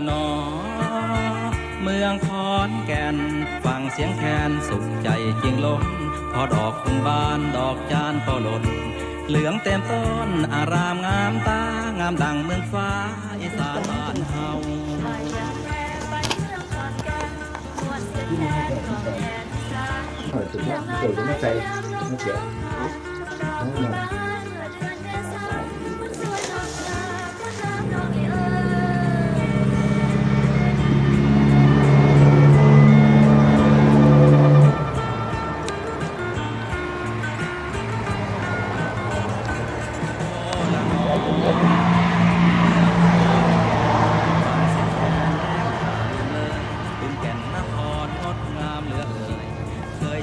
ละนอ เมืองขอนแก่น ฟังเสียงแคนสุขใจจริงล้นพอดอกคุณบานดอกจานก็หล่นเหลืองเต็มต้นอารามงามตา งามดังเมืองฟ้าอีสานบ้านเฮาเออถึงว่าเกิดม่ใจไม่เกี่ยว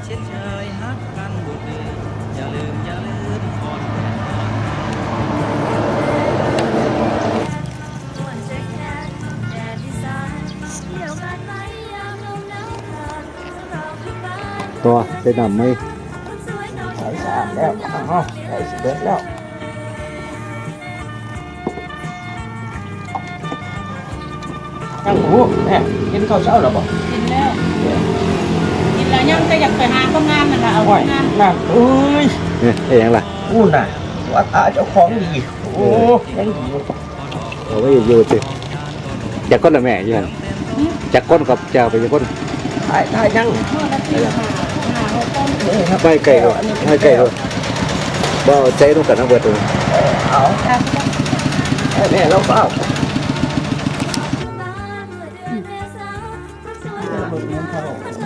เช่นเชยฮักกันบุตรดีอย่าลืม อย่าลืมขอนแก่นตัวใส่น้ำไหมใส่สาดแล้วอ้าวใส่เสร็จแล้ว ตั้งหูแม่กินข้าวเช้าแล้วบ่กินแล้วกินแล้วยังจะอยากไปหาคนงานนั่นละเอาโอ้คยนงานนั่นเอ้ยเนี่ยไอ้ยังล่ะอู้น่ะว่าตาเจ้าของดีโอ้ยังดีอยู่เอาไว้อยู่ติจากก้นละแม่อยังจากก้นกับจะเอาไปจากก้นถ่ายถ่ายยังเมื่อละสี่หาหาหกต้นนี่ครับไม่ไก่เลยไม่ไก่เลยบ่เอาใจต้องกันนะเบิดเลยเอาครับให้แม่เราเฝ้า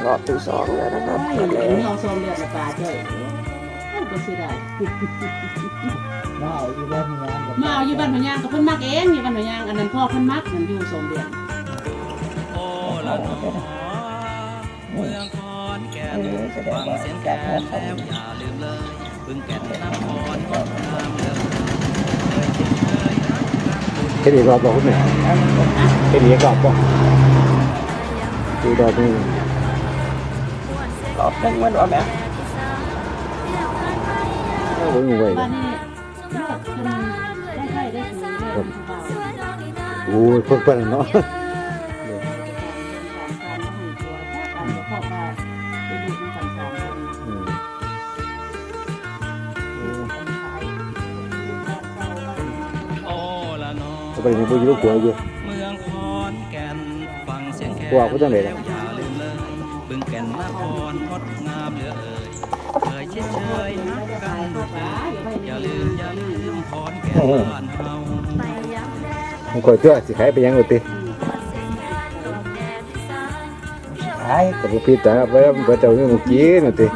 รอบที่สองแล้วนะครับไม่มาเห็แล้วนเอาโซมเลือดละปลาเจ้าก็สิได้มาเอาอยู่บ้านงานกับมาเอาอยู่บ้านพญางกับเพิ่นมักเองอยู่บ้านพญางอันนั้นพ่อเพิ่นมักมันอยู่โซมเดือนโอ้ละนอเมืองขอนแก่นฟังเสียงแคนแล้วอย่าลืมเลยบึงแก่นนครงดงามเหลือเอ่ยเคยเช่นเชยฮักกันบุตรแค่นี้รอบบอกคุณแม่แค่นี้รอบบอก ดูดอกนี่รอบนึงมันว่าแม่เอาไว้งูไว้บ้านะนนี้ลูกเพิ่นได้ไข่ได้สีได้ผู้บ่าวโอ้ยเพิ่งเพิ่นเนาะอืมโอ้โอ้ละนอเอาไปในบุญลูกหัวอยู่ งเสียงแคนว่าเขาจังไหนล่ะแล้วอย่าลืมเลยบึงแก่นนครงดงามเหลือเอ่ยเคยเช่นเชยฮักกันบุตรดีอย่าลืมอย่าลืมขอนแก่นบ้านเฮามันก่อยเจ้าสิขายไปยังอุติขายกับผู้พิจารณาไว้เบิดเจ้าเมื่อกี้น่ะติ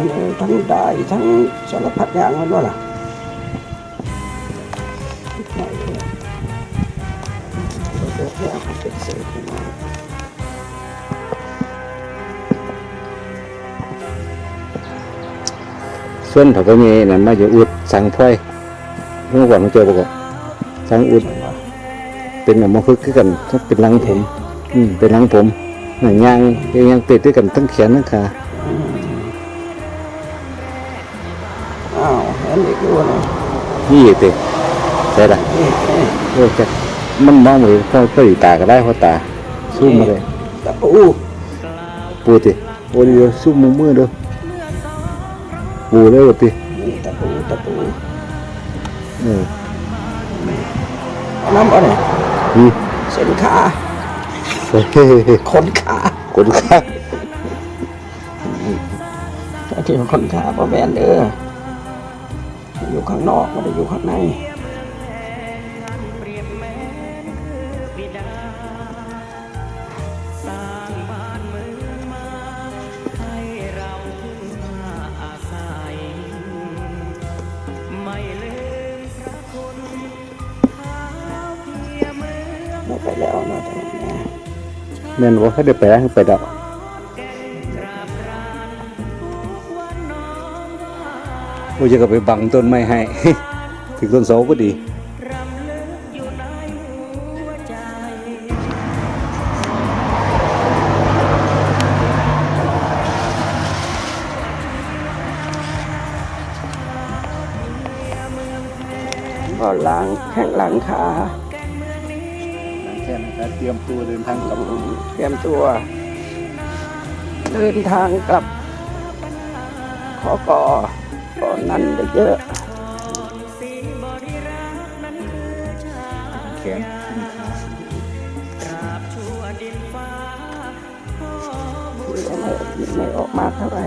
อนทั้งได้ทั้งสารพัดอย่างมันว่าล่ะส่วยวเอาเป็นเศษขึ้นมาส่วนถ้าก็มีนั่นมาจะอุดสังถ้อยเมื่อก่อนมาเจอบ่ก็สังอุด เป็นหมอฝึกคือกันเป็นหลังผม อืมเป็นหลังผมหนังยางยางติดด้วยกันทั้งแขนทั้งขาาวเห็นอีกด้วยนะนี่ติใช่ละนี่นี่โอ้จะมันมองไม่เห็นพอพอดีตาก็ได้เพราะตาซูมมาเลยตะปูปูติโอ้ดียวซูมมือมือเด้อปูเลยว่าตินี่ตะปูตะปูเออเอาน้ำเอะไรนี่เส้นขาเฮ้ยขนขาคนข้างถ้าที่ขนขาพ่อแม่นเด้อ อยู่ข้างนอกไม่ได้อยู่ข้างในไม่ไปแล้วนะท่านแม่แม่นว่าเขาได้ไปแล้วไปดอกกราบกรานทุกวั อ้ยจะก็ไปบังต้นไม้ให้ ถึงต้นเสาพอดีก็ล้างแข้งหลังขาแค่นั้นเตรียมตัวเดินทางกลับเตรียมตัว เดินทางกลับขอกอ ก่อนนั้นได้เยอะแขนไม่ไม่ออกมากเท่าไหร่